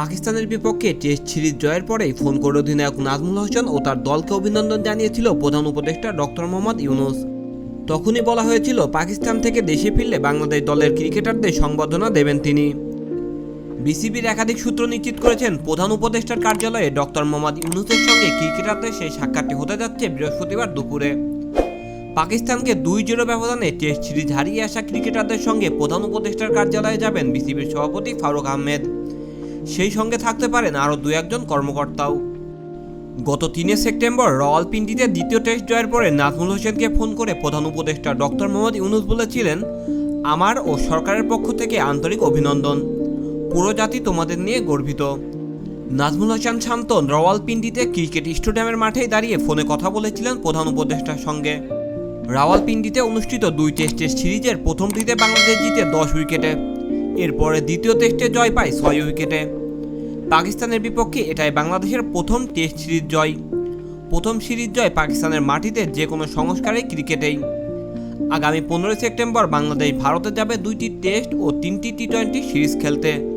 পাকিস্তানের বিপক্ষে test series জয়ের পরেই ফোন করে অধিনায়ক নাজমুল হোসেন ও তার দলকে অভিনন্দন জানিয়েছিল প্রধান উপদেষ্টা ডক্টর মোহাম্মদ ইউনুস। তখনই বলা হয়েছিল, পাকিস্তান থেকে দেশে ফিরলে বাংলাদেশ দলের ক্রিকেটারদের সংবর্ধনা দেবেন তিনি। বিসিবির একাধিক সূত্র নিশ্চিত করেছেন, প্রধান উপদেষ্টার কার্যালয়ে ডক্টর মোহাম্মদ ইউনুসের সঙ্গে ক্রিকেটারদের সেই সাক্ষাৎটি হতে যাচ্ছে বৃহস্পতিবার দুপুরে। পাকিস্তানকে দুই জিরো ব্যবধানে টেস্ট সিরিজ হারিয়ে আসা ক্রিকেটারদের সঙ্গে প্রধান উপদেষ্টার কার্যালয়ে যাবেন বিসিবির সভাপতি ফারুক আহমেদ। সেই সঙ্গে থাকতে পারেন আরও দু একজন কর্মকর্তাও। গত তিনে সেপ্টেম্বর রাওয়ালপিন্ডিতে দ্বিতীয় টেস্ট জয়ের পরে নাজমুল হোসেনকে ফোন করে প্রধান উপদেষ্টা ডক্টর মোহাম্মদ ইউনুস বলেছিলেন, আমার ও সরকারের পক্ষ থেকে আন্তরিক অভিনন্দন। পুরো জাতি তোমাদের নিয়ে গর্বিত। নাজমুল হোসেন শান্তন রাওয়ালপিন্ডিতে ক্রিকেট স্টেডিয়ামের মাঠেই দাঁড়িয়ে ফোনে কথা বলেছিলেন প্রধান উপদেষ্টার সঙ্গে। রাওয়ালপিন্ডিতে অনুষ্ঠিত দুই টেস্টের সিরিজের প্রথমটিতে বাংলাদেশ জিতে দশ উইকেটে। এরপরে দ্বিতীয় টেস্টে জয় পায় ছয় উইকেটে। পাকিস্তানের বিপক্ষে এটাই বাংলাদেশের প্রথম টেস্ট সিরিজ জয়। প্রথম সিরিজ জয় পাকিস্তানের মাটিতে যে কোনো সংস্কারে ক্রিকেটেই। আগামী পনেরোই সেপ্টেম্বর বাংলাদেশ ভারতে যাবে দুইটি টেস্ট ও তিনটি টি টোয়েন্টি সিরিজ খেলতে।